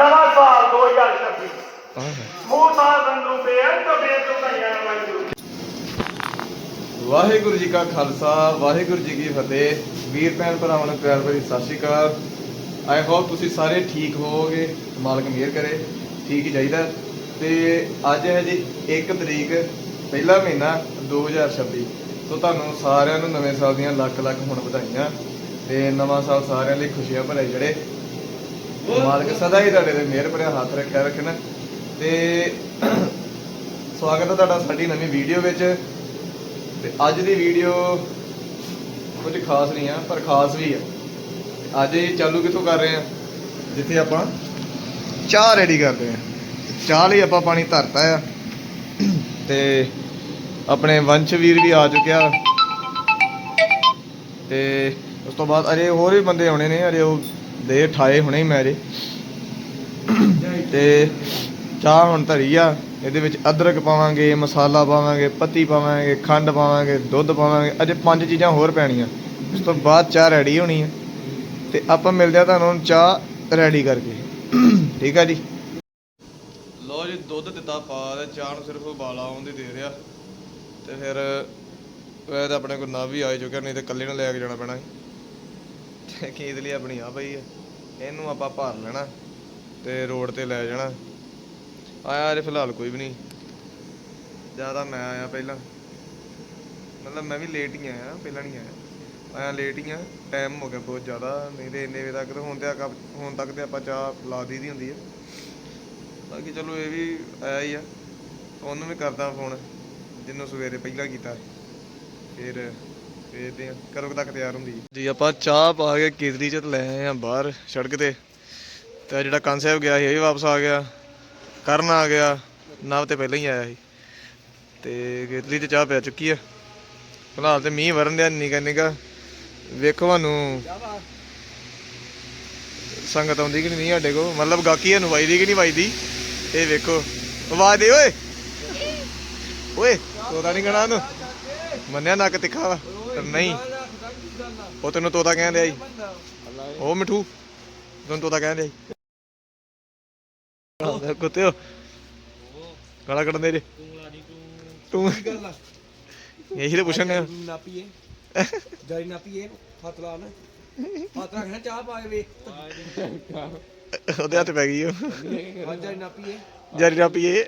ਨਵਾਂ ਸਾਲ 2026 ਆਹ ਹੈ। ਮੂੰਹ ਸਾਲ ਸੰਨੂ ਬੇਅੰਤ ਬੇਤੁਕਈਆਂ ਵਾਹਿਗੁਰੂ ਵਾਹਿਗੁਰੂ ਜੀ ਕਾ ਖਾਲਸਾ ਵਾਹਿਗੁਰੂ ਜੀ ਕੀ ਫਤਿਹ। ਵੀਰ ਭੈਣ ਭਰਾਵਾਂ ਨੂੰ ਪਿਆਰ ਭਰੀ ਸਤਿ ਸ਼੍ਰੀ ਅਕਾਲ। ਆਈ ਹੋਪ ਤੁਸੀਂ ਸਾਰੇ ਠੀਕ ਹੋਵੋਗੇ ਮਾਲਕ ਮਿਹਰ ਕਰੇ ਠੀਕ ਹੀ ਚਾਹੀਦਾ। ਤੇ ਅੱਜ ਹੈ ਜੀ 1 ਤਰੀਕ ਪਹਿਲਾ ਮਹੀਨਾ 2026 ਸੋ ਤੁਹਾਨੂੰ ਸਾਰਿਆਂ ਨੂੰ ਨਵੇਂ ਸਾਲ ਦੀਆਂ ਲੱਖ ਲੱਖ ਹੁਣ ਵਧਾਈਆਂ। ਤੇ ਨਵਾਂ ਸਾਲ ਸਾਰਿਆਂ ਲਈ ਖੁਸ਼ੀਆਂ ਭਰੇ ਜਿਹੜੇ ਮਾਲਕ ਸਦਾ ਹੀ ਤੁਹਾਡੇ ਤੇ ਮਿਹਰ ਭਰਿਆ ਹੱਥ ਰੱਖਿਆ ਰੱਖਣ ਤੇ ਸਵਾਗਤ ਹੈ ਤੁਹਾਡਾ ਸਾਡੀ ਨਵੀਂ ਵੀਡੀਓ ਵਿੱਚ। ਤੇ ਅੱਜ ਦੀ ਵੀਡੀਓ ਕੁਝ ਖਾਸ ਨਹੀਂ ਆ, ਪਰ ਖਾਸ ਵੀ ਆ। ਅੱਜ ਇਹ ਚਾਲੂ ਕਿੱਥੋਂ ਕਰ ਰਹੇ ਆ? ਜਿੱਥੇ ਆਪਾਂ ਚਾਹ ਰੈਡੀ ਕਰਦੇ ਆ। ਚਾਹ ਲਈ ਆਪਾਂ ਪਾਣੀ ਧਰਤਾ ਆ। ਤੇ ਆਪਣੇ ਵੰਸ਼ ਵੀਰ ਵੀ ਆ ਚੁੱਕਿਆ। ਤੇ ਉਸ ਤੋਂ ਬਾਅਦ ਅਜੇ ਹੋਰ ਵੀ ਬੰਦੇ ਆਉਣੇ ਨੇ, ਅਜੇ ਉਹ ਦੇ ਠਾਏ ਹੁਣੇ ਹੀ ਤੇ ਚਾਹ ਹੁਣ ਧਰੀ ਆ, ਇਹਦੇ ਵਿੱਚ ਅਦਰਕ ਪਾਵਾਂਗੇ, ਮਸਾਲਾ ਪਾਵਾਂਗੇ, ਪੱਤੀ ਪਾਵਾਂਗੇ, ਖੰਡ ਪਾਵਾਂਗੇ, ਦੁੱਧ ਪਾਵਾਂਗੇ, ਅਜੇ ਪੰਜ ਚੀਜ਼ਾਂ ਹੋਰ ਪੈਣੀਆਂ। ਉਸ ਤੋਂ ਬਾਅਦ ਚਾਹ ਰੈਡੀ ਹੋਣੀ ਹੈ ਤੇ ਆਪਾਂ ਮਿਲਦੇ ਆ ਤੁਹਾਨੂੰ ਚਾਹ ਰੈਡੀ ਕਰਕੇ। ਠੀਕ ਆ ਜੀ? ਲੋ ਜੀ, ਦੁੱਧ ਦਿੱਤਾ ਪਾ ਤੇ ਚਾਹ ਨੂੰ ਸਿਰਫ ਉਬਾਲਾ ਦੀ ਦੇ ਰਿਹਾ। ਤੇ ਫਿਰ, ਇਹ ਤਾਂ ਆਪਣੇ ਕੋਲ ਨਾ ਵੀ ਆ ਚੁੱਕਿਆ, ਨਹੀਂ ਤੇ ਇਕੱਲੇ ਨੂੰ ਲੈ ਕੇ ਜਾਣਾ ਪੈਣਾ ਸੀ। ਤੇ ਖੇਤ ਲਈ ਆਪਣੀ ਆ ਪਈ ਆ। ਇਹਨੂੰ ਆਪਾਂ ਭਰ ਲੈਣਾ ਤੇ ਰੋਡ ਤੇ ਲੈ ਜਾਣਾ। ਆਇਆ ਅਜੇ ਫਿਲਹਾਲ ਕੋਈ ਵੀ ਨਹੀਂ। ਜ਼ਿਆਦਾ ਮੈਂ ਆਇਆ ਪਹਿਲਾਂ। ਮਤਲਬ ਮੈਂ ਵੀ ਲੇਟ ਹੀ ਆਇਆ, ਪਹਿਲਾਂ ਨਹੀਂ ਆਇਆ। ਆਇਆ ਲੇਟ ਹੀ ਆ ਟਾਈਮ ਹੋ ਗਿਆ ਬਹੁਤ ਜ਼ਿਆਦਾ। ਨਹੀਂ ਤੇ ਇੰਨੇ ਵਜੇ ਤੱਕ ਤਾਂ ਹੁਣ ਤੇ ਆ ਹੁਣ ਤੱਕ ਤੇ ਆਪਾਂ ਚਾਹ ਲਾ ਦੀ ਦੀ ਹੁੰਦੀ ਹੈ ਬਾਕੀ ਚਲੋ ਇਹ ਵੀ ਆਇਆ ਹੀ ਆ। ਉਹਨੂੰ ਵੀ ਕਰਦਾ ਫੋਨ ਜਿਹਨੂੰ ਸਵੇਰੇ ਪਹਿਲਾਂ ਕੀਤਾ। ਫਿਰ ਵੇਖਦੇ ਆ, ਕਦੋਂ ਤੱਕ ਤਿਆਰ ਹੁੰਦੀ ਜੀ। ਆਪਾਂ ਚਾਹ ਪਾ ਕੇ ਕੇਤਲੀ ਚ ਲੈ ਆਏ ਆ ਬਾਹਰ, ਸੜਕ ਤੇ। ਤੇ ਜਿਹੜਾ ਕੰਨ ਗਿਆ ਸੀ, ਇਹ ਵੀ ਵਾਪਸ ਆ ਗਿਆ। ਕਰਨ ਆ ਗਿਆ, ਨਵ ਤੇ ਪਹਿਲਾਂ ਹੀ ਆਇਆ ਸੀ। ਤੇ ਕੇਤਲੀ ਤੇ ਚਾਹ ਪੈ ਚੁੱਕੀ ਆ। ਫਿਲਹਾਲ ਤੇ ਮੀਂਹ ਵਰਨ ਦਿਆ ਨਿਗਾ ਨਿਗਾ ਵੇਖੋ ਸਾਨੂੰ। ਸੰਗਤ ਆਉਂਦੀ ਕਿ ਨਹੀਂ ਸਾਡੇ ਕੋ ਮਤਲਬ ਗਾਕੀ ਨੂੰ ਵਜਦੀ ਕਿ ਨਹੀਂ ਵਜਦੀ? ਇਹ ਵੇਖੋ। ਆਵਾਜ਼ ਦੇ, ਓਏ! ਓਏ, ਤੋਤਾ ਨਹੀਂ ਕਹਣਾ ਉਹਨੂੰ। ਮੰਨਿਆ ਨੱਕ ਤਿੱਖਾ ਵਾ। ਨਹੀਂ। ਉਹ ਤੈਨੂੰ ਤੋਤਾ ਕਹਿੰਦੇ ਆਈ ਉਹ ਮਿੱਠੂ ਤੈਨੂੰ ਤੋਤਾ ਕਹਿੰਦੇ ਆਈ ਆਹ ਕੁੱਤਿਓ ਗਾਲਾਂ ਕੱਢਣ ਦੇ ਜੇ। ਤੂੰ ਇਹੀ ਤੇ ਪੁੱਛਣ ਆ ਨਾਪੀਏ। ਜਾਰੀ ਨਾਪੀਏ ਹੱਥ ਲਾ ਨਾ ਹੱਥ ਰੱਖਣਾ ਚਾਹ ਪਾ ਕੇ ਵੇ ਉਹਦੇ ਹੱਥ ਪੈ ਗਈ ਉਹ। ਜਾਰੀ ਜਾਰੀ ਨਾ ਪੀਏ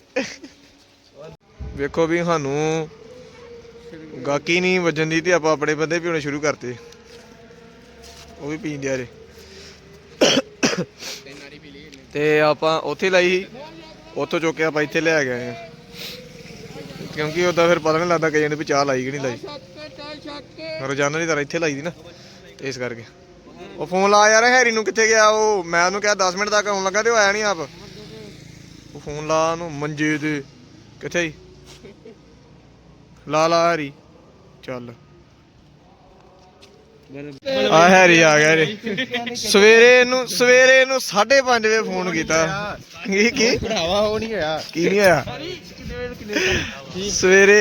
ਵੇਖੋ ਵੀ ਸਾਨੂੰ ਗਾਕੀ ਨਹੀਂ ਵੱਜਣ ਦੀ ਤੇ ਆਪਾਂ ਆਪਣੇ ਬੰਦੇ ਪੀਉਣੇ ਸ਼ੁਰੂ ਕਰਤੇ। ਉਹ ਵੀ ਪੀਂਦੇ ਆ ਤੇ ਆਪਾਂ ਉੱਥੇ ਲਾਈ ਉੱਥੋਂ ਚੁੱਕ ਕੇ ਆਪਾਂ ਇੱਥੇ ਲੈ ਗਏ ਆ। ਕਿਉਂਕਿ ਉਹਦਾ ਫਿਰ ਪਤਾ ਨਹੀਂ ਲੱਗਦਾ ਕਈਆਂ ਨੇ ਵੀ ਚਾਹ ਲਾਈ ਕਿ ਨਹੀਂ ਲਾਈ। ਰੋਜ਼ਾਨਾ ਦੀ ਤਰ੍ਹਾਂ ਇੱਥੇ ਲਾਈ ਦੀ ਨਾ ਤੇ ਇਸ ਕਰਕੇ। ਉਹ ਫੋਨ ਲਾ ਯਾਰ, ਹੈਰੀ ਨੂੰ ਕਿੱਥੇ ਗਿਆ ਉਹ? ਮੈਂ ਉਹਨੂੰ ਕਿਹਾ 10 ਮਿੰਟ ਤੱਕ ਆਉਣ ਲੱਗਾ ਤੇ ਉਹ ਆਇਆ ਨਹੀਂ ਆਪ। ਉਹ ਫੋਨ ਲਾ ਉਹਨੂੰ, ਮੰਜੇ ਤੇ। ਕਿੱਥੇ ਈ ਲਾ ਲਾ ਹੈਰੀ। ਚੱਲ। ਆ ਹੈਰੀ ਆ ਗਿਆ ਰੇ ਸਵੇਰੇ ਇਹਨੂੰ ਸਵੇਰੇ ਇਹਨੂੰ 5:30 ਵਜੇ ਫੋਨ ਕੀਤਾ। ਕੀ ਕੀ? ਭਰਾਵਾ ਉਹ ਨਹੀਂ ਹੋਇਆ। ਕੀ ਨਹੀਂ ਹੋਇਆ? ਸਵੇਰੇ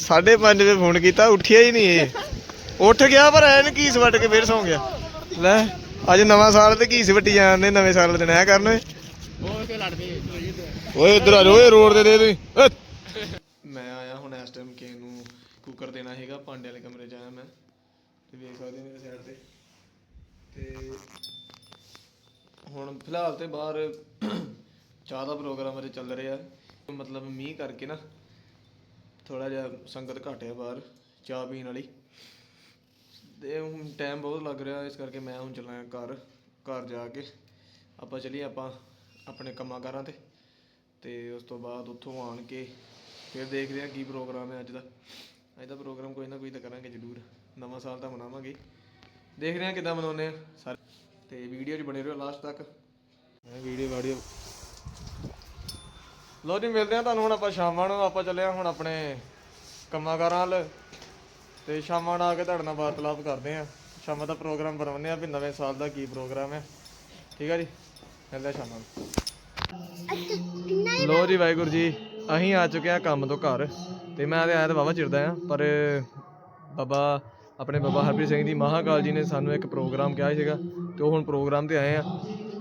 5:30 ਵਜੇ ਫੋਨ ਕੀਤਾ ਉੱਠਿਆ ਹੀ ਨਹੀਂ ਇਹ। ਉੱਠ ਗਿਆ ਪਰ ਐਨ ਕੀ ਵੱਟ ਕੇ ਫੇਰ ਸੌਂ ਗਿਆ। ਲੈ ਅੱਜ ਨਵਾਂ ਸਾਲ ਤੇ ਕੀ ਵੱਟੀ ਜਾਂਦੇ ਨਵੇਂ ਸਾਲ ਦੇ ਦਿਨ ਐ ਕਰਨ ਓਏ। ਓਏ ਉਧਰ ਆ ਜਾ ਓਏ ਰੋਡ ਦੇ ਦੇ ਇਸ ਟਾਈਮ ਕਿਸੇ ਨੂੰ ਕੁੱਕਰ ਦੇਣਾ ਹੈਗਾ, ਭਾਂਡੇ ਵਾਲੇ ਕਮਰੇ 'ਚ ਆਇਆ ਮੈਂ। ਤੇ ਵੇਖ ਸਕਦੇ ਹੋ ਮੇਰੇ ਸਾਈਡ ਤੇ। ਤੇ ਹੁਣ ਫਿਲਹਾਲ ਤੇ ਬਾਹਰ ਚਾਹ ਦਾ ਪ੍ਰੋਗਰਾਮ ਅਜੇ ਚੱਲ ਰਿਹਾ। ਮਤਲਬ ਮੀਂਹ ਕਰਕੇ ਨਾ ਥੋੜਾ ਜਿਹਾ ਸੰਗਤ ਘੱਟ ਹੈ ਬਾਹਰ, ਚਾਹ ਪੀਣ ਵਾਲੀ। ਤੇ ਹੁਣ ਟਾਈਮ ਬਹੁਤ ਲੱਗ ਰਿਹਾ, ਇਸ ਕਰਕੇ ਮੈਂ ਹੁਣ ਚੱਲਾਂ ਘਰ ਘਰ ਜਾ ਕੇ। ਆਪਾਂ ਚਲੀਏ ਆਪਾਂ ਆਪਣੇ ਕੰਮਾਂ ਕਾਰਾਂ ਤੇ। ਤੇ ਉਸ ਤੋਂ ਬਾਅਦ ਉੱਥੋਂ ਆਣ ਕੇ ਫਿਰ ਦੇਖਦੇ ਹਾਂ ਕੀ ਪ੍ਰੋਗਰਾਮ ਹੈ ਅੱਜ ਦਾ। ਅੱਜ ਦਾ ਪ੍ਰੋਗਰਾਮ ਕੋਈ ਨਾ ਕੋਈ ਤਾਂ ਕਰਾਂਗੇ ਜ਼ਰੂਰ। ਨਵਾਂ ਸਾਲ ਤਾਂ ਮਨਾਵਾਂਗੇ ਦੇਖਦੇ ਹਾਂ ਕਿੱਦਾਂ ਮਨਾਉਂਦੇ ਆ ਸਾਰੇ। ਤੇ ਵੀਡੀਓ 'ਚ ਬਣੇ ਰਹੋ ਲਾਸਟ ਤੱਕ। ਮੈਂ ਵੀਡੀਓ ਵਾਡੀਓ ਲੋ ਜੀ ਮਿਲਦੇ ਆ ਤੁਹਾਨੂੰ ਹੁਣ ਆਪਾਂ ਸ਼ਾਮਾਂ ਨੂੰ। ਆਪਾਂ ਚੱਲੇ ਆ ਹੁਣ ਆਪਣੇ ਕੰਮਾਂ ਕਾਰਾਂ ਵੱਲ। ਤੇ ਸ਼ਾਮਾਂ ਨੂੰ ਆ ਕੇ ਤੁਹਾਡੇ ਨਾਲ ਵਾਰਤਾਲਾਪ ਕਰਦੇ ਆ ਸ਼ਾਮਾਂ ਦਾ ਪ੍ਰੋਗਰਾਮ ਬਣਾਉਂਦੇ ਆ ਵੀ ਨਵੇਂ ਸਾਲ ਦਾ ਕੀ ਪ੍ਰੋਗਰਾਮ ਹੈ। ਠੀਕ ਆ ਜੀ? ਮਿਲਦੇ ਆ ਸ਼ਾਮਾਂ ਨੂੰ। ਲੋ ਜੀ ਵਾਹਿਗੁਰੂ ਜੀ। ਅਸੀਂ ਆ ਚੁੱਕੇ ਆ ਕੰਮ ਤੋਂ ਘਰ ਤੇ ਮੈਂ ਤੇ ਆਇਆ ਤਾਂ ਵਾਵਾ ਚਿਰਦਾ ਆ ਪਰ ਬਾਬਾ, ਆਪਣੇ ਬਾਬਾ ਹਰਪ੍ਰੀਤ ਸਿੰਘ ਜੀ ਮਹਾਕਾਲ ਜੀ ਨੇ ਸਾਨੂੰ ਇੱਕ ਪ੍ਰੋਗਰਾਮ ਕਿਹਾ ਸੀਗਾ ਤੇ ਉਹ ਹੁਣ ਪ੍ਰੋਗਰਾਮ ਤੇ ਆਏ ਆ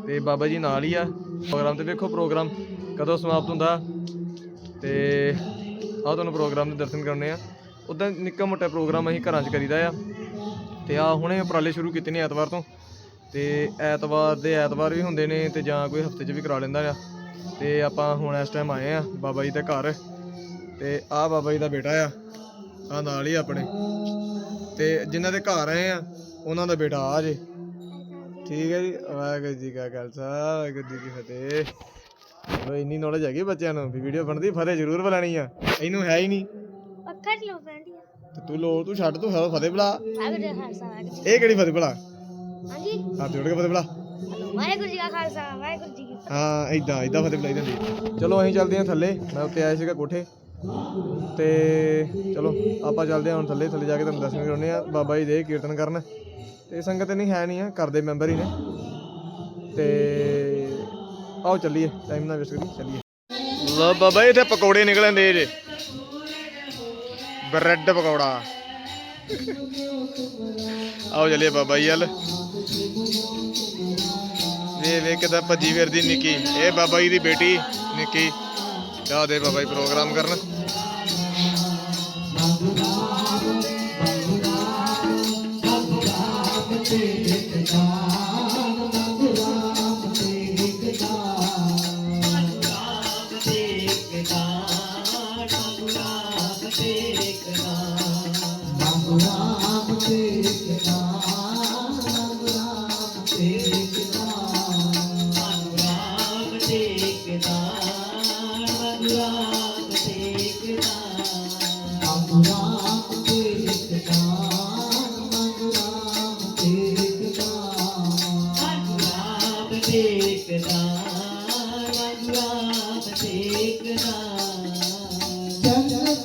ਤੇ ਬਾਬਾ ਜੀ ਨਾਲ ਹੀ ਆ। ਪ੍ਰੋਗਰਾਮ ਤੇ ਵੇਖੋ ਪ੍ਰੋਗਰਾਮ ਕਦੋਂ ਸਮਾਪਤ ਹੁੰਦਾ ਤੇ ਆਹ ਤੁਹਾਨੂੰ ਪ੍ਰੋਗਰਾਮ ਦੇ ਦਰਸ਼ਨ ਕਰਨੇ ਆ ਉਦਾਂ ਨਿੱਕਾ ਮੋਟਾ ਪ੍ਰੋਗਰਾਮ ਅਸੀਂ ਘਰਾਂ 'ਚ ਕਰੀਦਾ ਆ ਤੇ ਆ ਹੁਣੇ ਉਪਰਾਲੇ ਸ਼ੁਰੂ ਕੀਤੇ ਨੇ ਐਤਵਾਰ ਤੋਂ ਤੇ ਐਤਵਾਰ ਦੇ ਐਤਵਾਰ ਵੀ ਹੁੰਦੇ ਨੇ ਤੇ ਜਾਂ ਕੋਈ ਹਫ਼ਤੇ 'ਚ ਵੀ ਕਰਾ ਲੈਂਦਾ ਆ। ਤੇ ਆਪਾਂ ਹੁਣ ਇਸ ਟਾਈਮ ਆਏ ਆ ਬਾਬਾ ਜੀ ਦੇ ਘਰ ਤੇ ਆਹ ਬਾਬਾ ਜੀ ਦਾ ਬੇਟਾ ਆ ਆ ਨਾਲ ਹੀ ਆਪਣੇ। ਤੇ ਜਿਨ੍ਹਾਂ ਦੇ ਘਰ ਆਏ ਆ ਉਹਨਾਂ ਦਾ ਬੇਟਾ ਆ ਜੇ। ਠੀਕ ਹੈ ਜੀ ਵਾਹਿਗੁਰੂ ਜੀ ਕਾ ਖਾਲਸਾ ਵਾਹਿਗੁਰੂ ਜੀ ਕੀ ਫਤਿਹ। ਚਲੋ ਇੰਨੀ ਨੌਲੇਜ ਹੈਗੀ ਬੱਚਿਆਂ ਨੂੰ ਵੀ ਵੀਡੀਓ ਬਣਦੀ ਫਤਿਹ ਜ਼ਰੂਰ ਬੁਲਾਣੀ ਆ। ਇਹਨੂੰ ਹੈ ਹੀ ਨਹੀਂ। ਅੱਖਾਂ ਚ ਲੋ ਪੈਂਦੀ ਆ। ਤੇ ਤੂੰ ਲੋ ਤੂੰ ਛੱਡ ਤੂੰ ਫਤਿਹ ਬੁਲਾ। ਇਹ ਕਿਹੜੀ ਫਤਿਹ ਬੁਲਾ? ਹਾਂਜੀ। ਹੱਥ ਜੋੜ ਕੇ ਫਤਿਹ ਬੁਲਾ। ਵਾਹਿਗੁਰੂ ਜੀ ਕਾ ਖਾਲਸਾ, ਵਾਹਿਗੁਰੂ ਜੀ ਕੀ ਹਾਂ ਇਦਾਂ ਇਦਾਂ ਫਤਿਹ ਬੁਲਾਈ ਜਾਂਦੀ। ਚਲੋ, ਅਸੀਂ ਚੱਲਦੇ ਹਾਂ ਥੱਲੇ, ਮੈਂ ਉੱਤੇ ਆਇਆ ਸੀਗਾ ਕੋਠੇ। ਤੇ ਚਲੋ, ਆਪਾਂ ਚੱਲਦੇ ਹਾਂ ਹੁਣ ਥੱਲੇ ਥੱਲੇ ਜਾ ਕੇ ਤੁਹਾਨੂੰ ਦਰਸ਼ਨ ਕਰਾਉਣੇ ਆ ਬਾਬਾ ਜੀ ਦੇ ਕੀਰਤਨ ਕਰਨ। ਤੇ ਸੰਗਤ ਨਹੀਂ ਹੈ ਨਹੀਂ ਆ, ਘਰ ਦੇ ਮੈਂਬਰ ਹੀ ਨੇ। ਤੇ ਆਓ ਚੱਲੀਏ ਟਾਈਮ ਨਾ ਵੇਸਟ ਕਰੀ ਚੱਲੀਏ। ਲੋ ਬਾਬਾ ਜੀ, ਇੱਥੇ ਪਕੌੜੇ ਨਿਕਲਣ ਦੇ ਜੇ। ਬ੍ਰੈਡ ਪਕੌੜਾ। ਆਓ ਚਲੇ ਬਾਬਾ ਜੀ ਵੱਲ। ਵੇ ਵੇ ਕਿਦਾਂ ਭੱਜੀ ਫਿਰਦੀ ਨਿੱਕੀ। ਇਹ ਬਾਬਾ ਜੀ ਦੀ ਬੇਟੀ, ਨਿੱਕੀ। ਜਾ ਦੇ ਬਾਬਾ ਜੀ ਪ੍ਰੋਗਰਾਮ ਕਰਨ। ਜਗਤ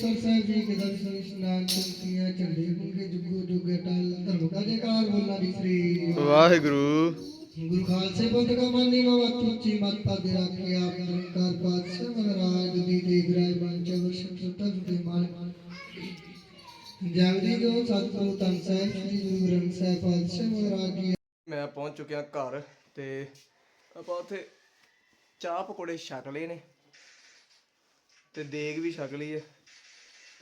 ਅੰਮ੍ਰਿਤਸਰ ਸਾਹਿਬ ਜੀ ਕੇ ਦਰਸ਼ਨ ਇਸ਼ਨਾਨ ਚੰਕੀਆਂ ਝੰਡੇ ਗੁੰਗੇ ਜੁਗੋ ਜੁਗੇ ਟਲ ਧਰਮ ਦਾ ਜੈਕਾਰ ਬੋਲਾ ਦੀ ਸ੍ਰੀ ਵਾਹਿਗੁਰੂ। ਗੁਰੂ ਖਾਲਸੇ ਬੰਦ ਕਾ ਮੰਨੀ ਨੋ ਅਤੁੱਚੀ ਮਤ ਪਦ ਰੱਖੇ ਆਪ ਨਿਰੰਕਾਰ ਪਾਤਸ਼ਾਹ ਮਹਾਰਾਜ ਦੀ ਦੇ ਗ੍ਰਹਿ ਬਣ ਚਵਰ ਸ਼ਤਰ ਦੇ ਮਾਲਕ। ਜਗਦੀ ਜੋ ਸਤਿਗੁਰੂ ਤਨ ਸਾਹਿਬ ਸ੍ਰੀ ਗੁਰੂ ਗ੍ਰੰਥ ਸਾਹਿਬ ਪਾਤਸ਼ਾਹ ਮਹਾਰਾਜ ਜੀ। ਮੈਂ ਪਹੁੰਚ ਚੁੱਕਿਆ ਘਰ ਤੇ ਆਪਾਂ ਉੱਥੇ ਚਾਹ ਪਕੌੜੇ ਛਕ ਲਏ ਨੇ ਤੇ ਦੇਗ ਵੀ ਛਕ ਲਈ ਹੈ।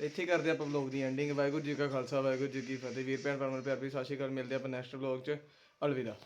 ਇੱਥੇ ਕਰਦੇ ਆਪਾਂ ਵਲੌਗ ਦੀ ਐਂਡਿੰਗ ਵਾਹਿਗੁਰੂ ਜੀ ਕਾ ਖਾਲਸਾ, ਵਾਹਿਗੁਰੂ ਜੀ ਕੀ ਫਤਿਹ। ਵੀਰ ਭੈਣ ਭਰਾਵਾਂ ਨੂੰ ਪਿਆਰ ਭਰੀ ਸਤਿ ਸ਼੍ਰੀ ਅਕਾਲ। ਮਿਲਦੇ ਆਪਾਂ ਨੈਕਸਟ ਵਲੌਗ 'ਚ। ਅਲਵਿਦਾ।